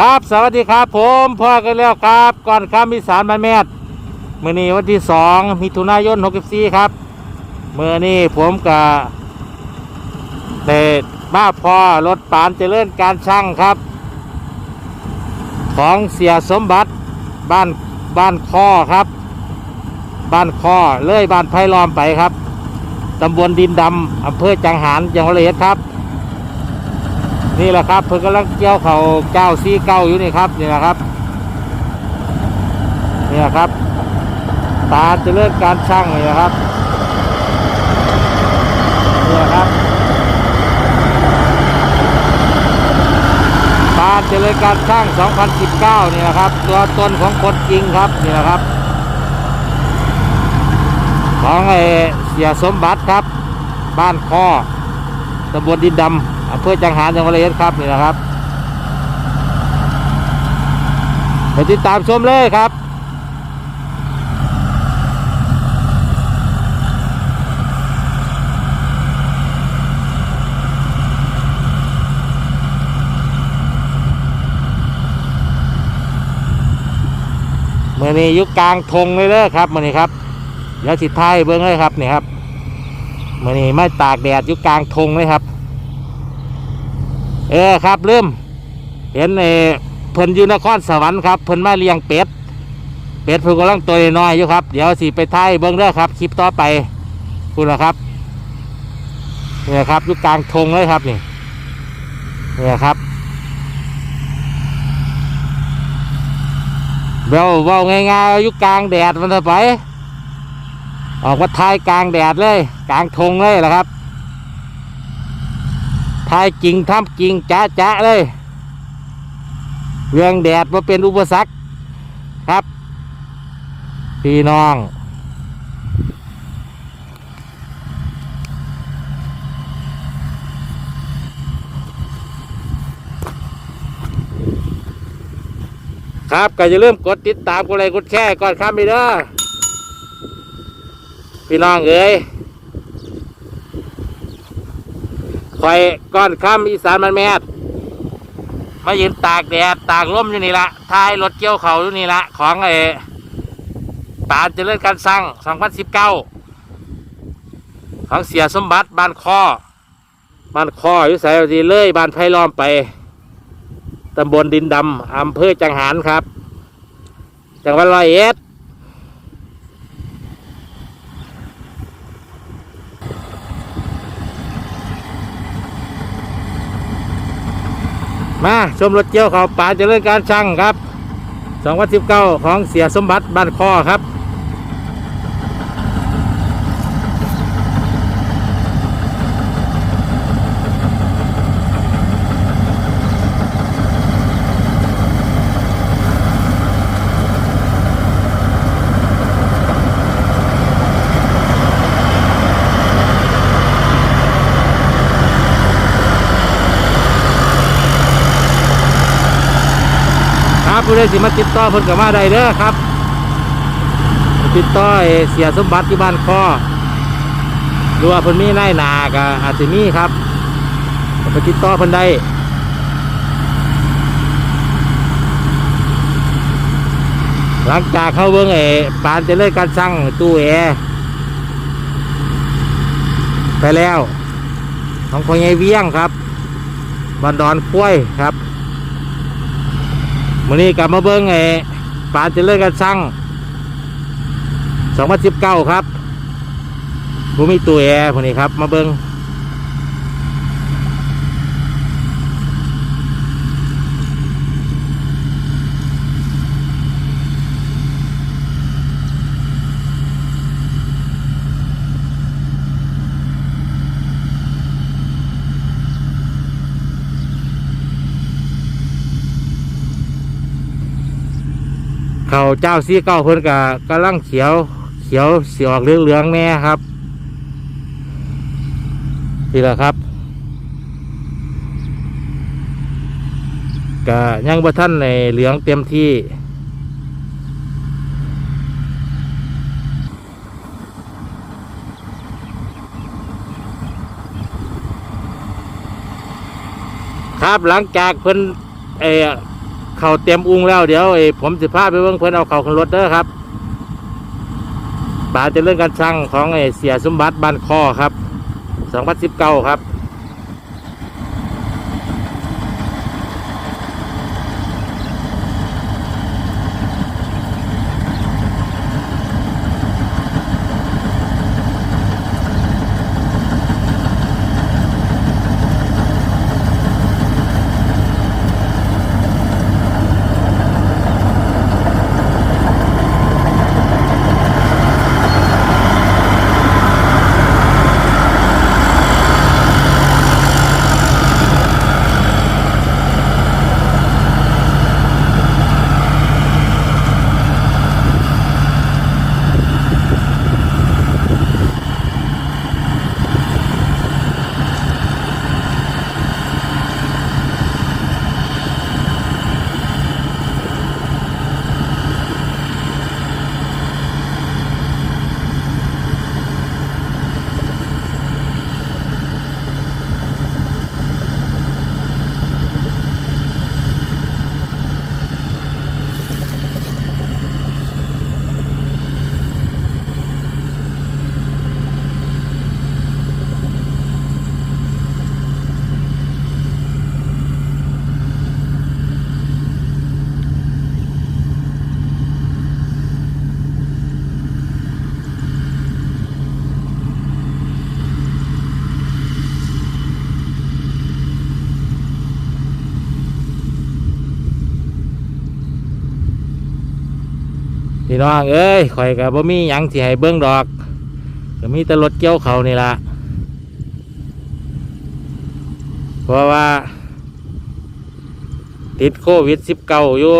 ครับสวัสดีครับผมพ่อกันแล้วครับก่อนข้ามอีสานบ้านแมดมื่อนี้วันที่สองมิถุนายน64ครับเมื่อนี้ผมกับได้มาพ่อรถปานเจริญการช่างครับ ของเสียสมบัติบ้านบ้านข้อครับ บ้านข้อเลื่อยบ้านไผ่ล้อมไปครับตำบลดินดำอำเภอจังหารจังหวัดระยครับ นี่แหละครับเพิ่งกำลังเกี่ยวเขาเจ้าซีเก้าอยู่นี่ครับนี่แหละครับนี่แหละครับ ตาจะเลื่อนการช่างนี่แหละครับนี่แหละครับตาจเจริญการช่าง 2019 นี่แหละครับ ตัวตนของคนจริงครับนี่แหละครับ ของไอเสียสมบัติครับ บ้านข้อตำบลดินดำ อำเภอจังหารจังหวัดระยองครับนี่นะครับไปติดตามชมเลยครับเมื่อนี้ยุกกลางทงเลยเด้อครับมื่อนี้ครับเดี๋ยวสิท้ายเบิ้องเลยครับนี่ครับมื่อนี้ไม่ตากแดดยุกกลางทงเลยครับ เออครับเริ่มเห็นเออเพิ่นอยู่นครสวรรค์ครับเพิ่นมาเลี้ยงเป็ด เป็ดเพิ่นกำลังตัวน้อยอยู่ครับ เดี๋ยวสิไปท้ายเบิ้งเด้อครับ คลิปต่อไปคุณละครับนี่ยครับอยุกกลางทงเลยครับนี่เนี่ยครับเบาเบาง่ายๆอยู่กลางแดดมันจะไป ออกมาทายกลางแดดเลย กลางทงเลยแหละครับ ทายจริงทำจริงจ้าจ้าเลยเรื่องแดดมาเป็นอุปสรรคครับ พี่น้อง ครับก็อย่าลืมกดติดตามกดไลค์กดแชร์ก่อนครับพี่เด้อพี่น้องเอ้ย คอยก้อนข้ามอีสานมันแมดมายืนตากแดดตากลมอยู่นี่ละท้ายรถเกี่ยวเขาอยู่นี่ละของไอ้ปานเจริญการสร้าง2019 ของเสียสมบัติบ้านคอบ้านคออยู่ใส่ดีเลยบ้านไผ่ล้อมไปตำบลดินดำอำเภอจังหารครับ จังหวัดร้อยเอ็ด มาชมรถเกี่ยวเขาป่าเจริญการช่างครับ 2019 ของเสียสมบัติบ้านคอครับ ผู้ใดสิมาติดต่อเพิ่นกับมาได้เด้อครับ ติดต่อไอ้เสียสมบัติที่บ้านคอหรือว่าเพิ่นมีนายหนาก็อาจจะมีครับไปติดต่อเพิ่นได้หลังจากเข้าเบิ้งไอ้ปานจะเลิกการสั่งตู้แอร์ไปแล้วของพ่อใหญ่เวียงครับบันดอนคุ้วยครับ มื่อนี้กลับมาเบิ้งไอ้ปาจะเจริญกันสั่ง2019 ครับบูมีตัวแอร์พวกนี้ครับ มาเบิ้ง เขาเจ้าซีเก้าเพิ่นกะกำลังเขียว เขียวสีออกเหลืองๆแน่ครับนี่แหละครับกะยังบ่ท่านในเหลืองเต็มที่ครับหลังจากเพิ่นเอ เขาเตรียมอุ้งแล้วเดี๋ยวไอ้ผมสิพาไปเบิ่งเพิ่นเอาเข่าขึ้นรถเด้อครับป่าจะเรื่องการช่างของไอ้เสียสมบัติบ้านคอครับ 2019 ครับ พี่น้องเอ้ยข่อยกับบ่มีหยังสิให้เบิ่งดอกก็มีแต่รถเกี่ยวเขานี่ล่ะเพราะว่า ติดโควิด19อยู่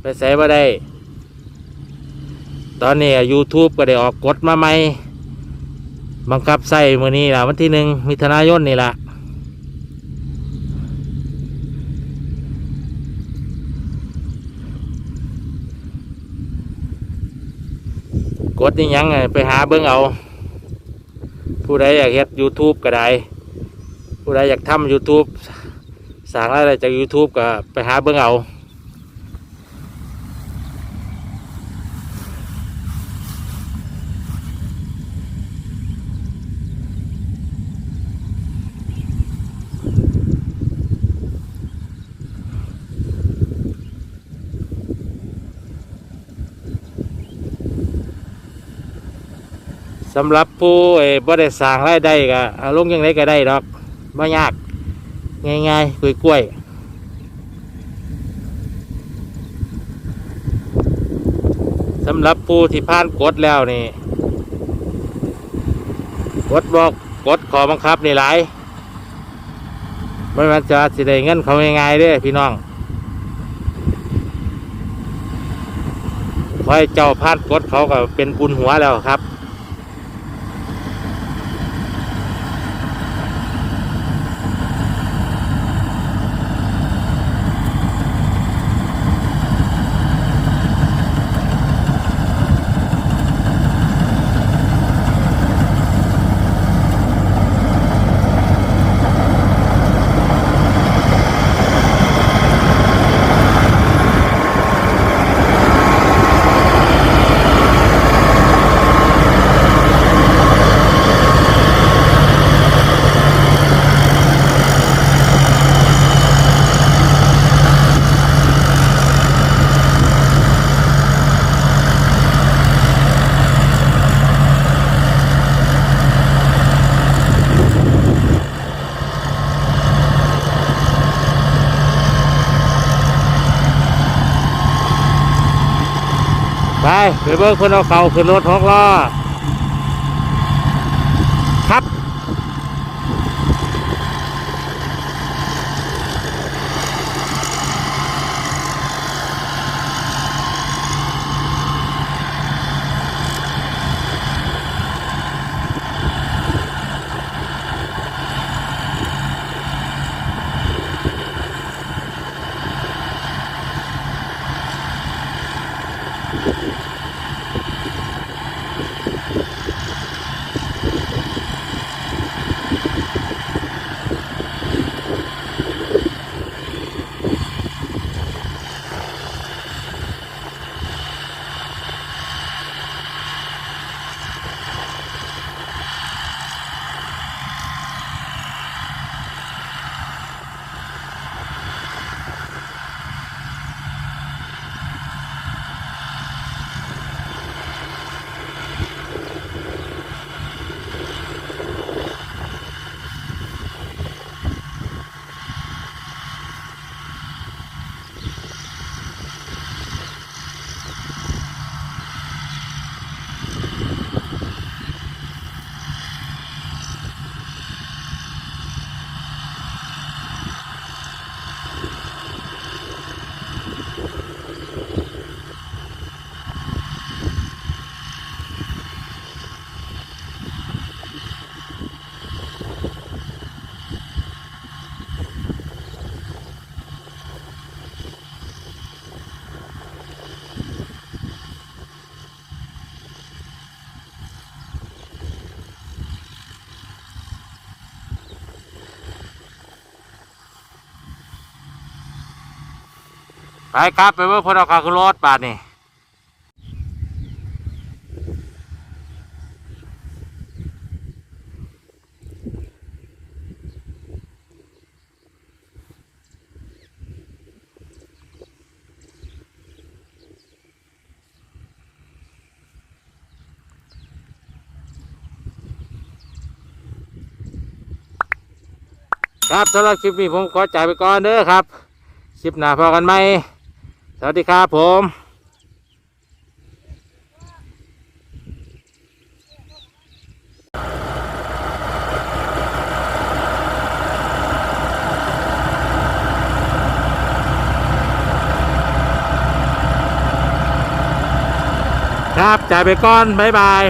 ไปใส่บ่ได้ ตอนนี้ YouTube ก็ได้ออกกฎมาใหม่ บังคับใส่มือนี้ล่ะวันที่หนึ่งมิถุนายนนี่ล่ะ ก ดนี่ยังไงไปหาเบิ้งเอา ผู้ใดอยากเฮ็ด YouTube ก็ได้ ผู้ใดอยากทำ YouTube สร้างรายได้จาก YouTube ก็ไปหาเบิ้งเอา สำหรับผู้เอ่บ่ได้สร้างรายได้ก็ลงยังไงก็ได้ดอกไม่ยาก ง่ายๆกล้วยๆสำหรับผู้ที่ผ่านกฎแล้วนี่กฎบอกกฎขอบังคับนี่หลายไม่มันจะสิได้เงินเขาง่ายๆเด้พี่น้องขอให้เจ้าผ่านกฎเขาก็เป็นบุญหัวแล้วครับ ไปไปเบิกคนเอาเข่าขึ้นรถหกล้อ ไปครับไปเบิ่งพนเอาขาขึ้นรถบาทนี่ครับสำหรับคลิปนี้ผมขอจ่ายไปก่อนเด้อครับ คลิปหน้าพอกันไหม วัสดีครับผมครับจ่ายไปก่อน บ๊ายบาย